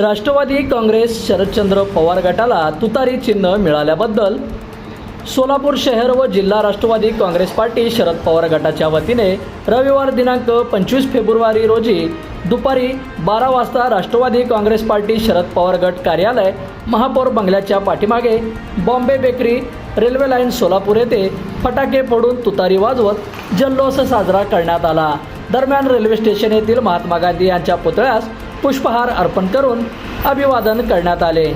राष्ट्रवादी काँग्रेस शरदचंद्र पवार गटाला तुतारी चिन्ह मिळाल्याबद्दल सोलापूर शहर व जिल्हा राष्ट्रवादी काँग्रेस पार्टी शरद पवार गटाच्या वतीने रविवार दिनांक पंचवीस फेब्रुवारी रोजी दुपारी बारा वाजता राष्ट्रवादी काँग्रेस पार्टी शरद पवार गट कार्यालय महापौर बंगल्याच्या पाठीमागे Bombay bakery railway line Solapur येथे फटाके फोडून तुतारी वाजवत जल्लोष साजरा करण्यात आला. दरम्यान रेल्वे स्टेशन येथील महात्मा गांधी यांच्या पुतळ्यास पुष्पहार अर्पण करून अभिवादन करण्यात आले.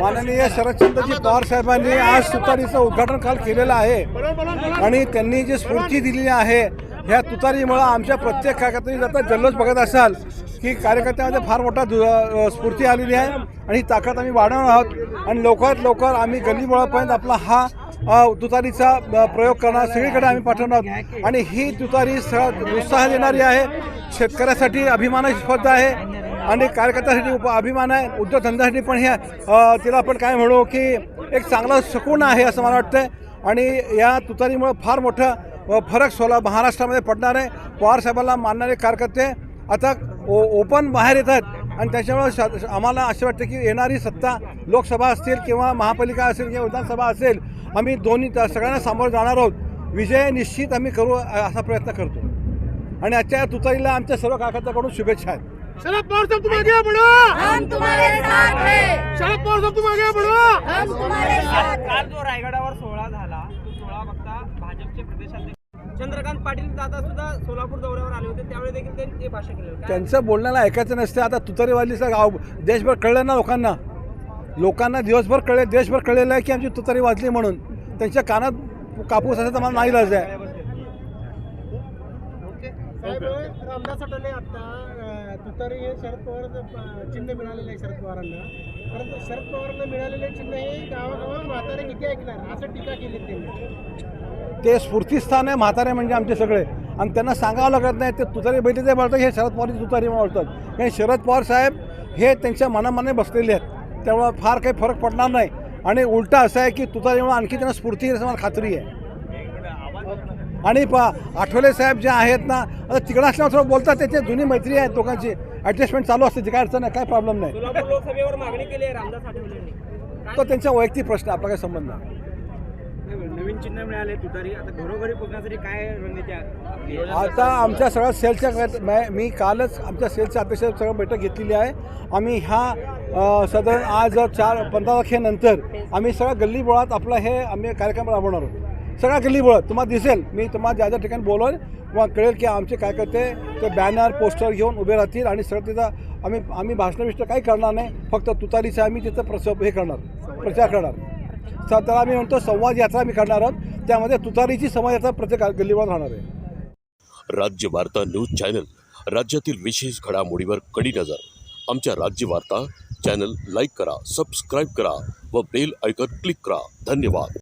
माननीय शरदचंद्रजी पवार साहेबांनी आज सुतारीचं उद्घाटन काल केलेलं आहे. आणि त्यांनी जी स्फूर्ती दिलेली आहे ह्या तुतारीमुळं आमच्या प्रत्येक कार्यकर्त्यांनी जाता जल्लोष बघत असाल की कार्यकर्त्यामध्ये फार मोठा दु स्फूर्ती आलेली आहे आणि ही ताकद आम्ही वाढवणार आहोत. आणि लवकरात लवकर आम्ही गल्लीबोळापर्यंत आपला हा तुतारीचा प्रयोग करणार सगळीकडे आम्ही पाठवणार आहोत. आणि ही तुतारी सगळ्यात उत्साह देणारी आहे. शेतकऱ्यासाठी अभिमानाची स्पर्ध आहे. आणि कार्यकर्त्यासाठी उप अभिमान आहे. उद्योगधंद्यासाठी पण हे तिला आपण काय म्हणू की एक चांगला शकून आहे असं मला वाटतं आणि या तुतारीमुळं फार मोठं फरक सोला महाराष्ट्रामध्ये पडणार आहे पवारसाहेबांना मानणारे कार्यकर्ते। आता ओ ओपन बाहेर येतात आणि त्याच्यामुळं शा आम्हाला असं वाटतं की येणारी सत्ता लोकसभा असतील किंवा महापालिका असेल किंवा विधानसभा असेल आम्ही दोन्ही सगळ्यांना सामोरं जाणार आहोत. विजय निश्चित आम्ही करू असा प्रयत्न करतो. आणि आजच्या या तुतारीला आमच्या सर्व कार्यकर्त्याकडून शुभेच्छा आहेत. शरद पवार साहब तुम आगे बढ़ो हम तुम्हारे साथ हैं। शरद पवार साहब तुम आगे बढ़ो हम तुम्हारे साथ काल जो रायगडावर सोहळा झाला तो बघता भाजपचे प्रदेशाध्यक्ष चंद्रकांत पाटील दादा सुद्धा सोलापूर दौऱ्यावर आले होते. त्यावेळी देखील त्यांनी ते भाषण केलं त्यांचं बोलण्याला ऐकायचं नसतं. आता तुतारीवालीचा गाव देशभर कळलं ना लोकांना. लोकांना दिवसभर कळले देशभर कळलेलं आहे की आमची तुतारी वाजली म्हणून. त्यांच्या कानात कापूस असेल तर मला नाही लाज आहे. साहेब रामदास आठवले आता तुतारी हे शरद पवार चिन्ह मिळालेलं आहे शरद पवारांना. परंतु शरद पवारांना मिळालेले चिन्ह हे गावागावात म्हातारे किती ऐकणार? असं टीका केली त्यांनी. ते स्फूर्तीस्थान आहे म्हातारे म्हणजे आमचे सगळे. आणि त्यांना सांगावं लागत नाही ते तुतारी बैठी ते बोलतात हे शरद पवारची तुतारी ओळखतात कारण शरद पवार साहेब हे त्यांच्या मनामाने बसलेले आहेत. त्यामुळं फार काही फरक पडणार नाही. आणि उलटा असं आहे की तुतारीमुळे आणखी त्यांना स्फूर्ती मला खात्री आहे. आणि पा आठवले साहेब जे आहेत ना आता तिकडं असल्यावर थोडं बोलतात त्याची जुनी मैत्री आहे दोघांची ॲडजस्टमेंट चालू असते ती काय अडचण नाही काय प्रॉब्लेम नाही. सोलापूर लोकसभेवर मागणी केली आहे रामदास आठवलेंनी. तो त्यांचा वैयक्तिक प्रश्न आहे, आपला काही संबंध नाही. नवीन चिन्ह मिळाले तुतारी. आता घरोघरी पोहोचण्यासाठी काय रणनीती आहे? आता आमच्या सगळ्या सेलच्या गट- मै- मी कालच आमच्या सेलच्या अध्यक्ष सगळं बैठक घेतलेली आहे. आम्ही ह्या अ, साधारण आज चार पंधरा तारखेनंतर आम्ही सगळ्या गल्लीबोळात आपला हे आम्ही कार्यक्रम राबवणार आहोत. सगळ्या गल्लीबळ तुम्हाला दिसेल. मी तुम्हाला ज्या ज्या ठिकाणी बोलवेल तुम्हाला कळेल की आमचे काय करते ते बॅनर पोस्टर घेऊन उभे राहतील आणि सगळं तिथं आम्ही आम्ही भाषणविष्ट काही करणार नाही. फक्त तुतारीचं आम्ही तिथं प्रस हे करणार प्रचार करणार. तर त्याला आम्ही म्हणतो संवाद यात्रा आम्ही करणार आहोत. त्यामध्ये तुतारीची संवाद यात्रा प्रत्येक गल्लीबळ राहणार आहे. राज्य वार्ता न्यूज चॅनल राज्यातील विशेष घडामोडीवर कडी नजर. आमच्या राज्य वार्ता चॅनल लाईक करा सबस्क्राईब करा व बेल ऐकत क्लिक करा. धन्यवाद.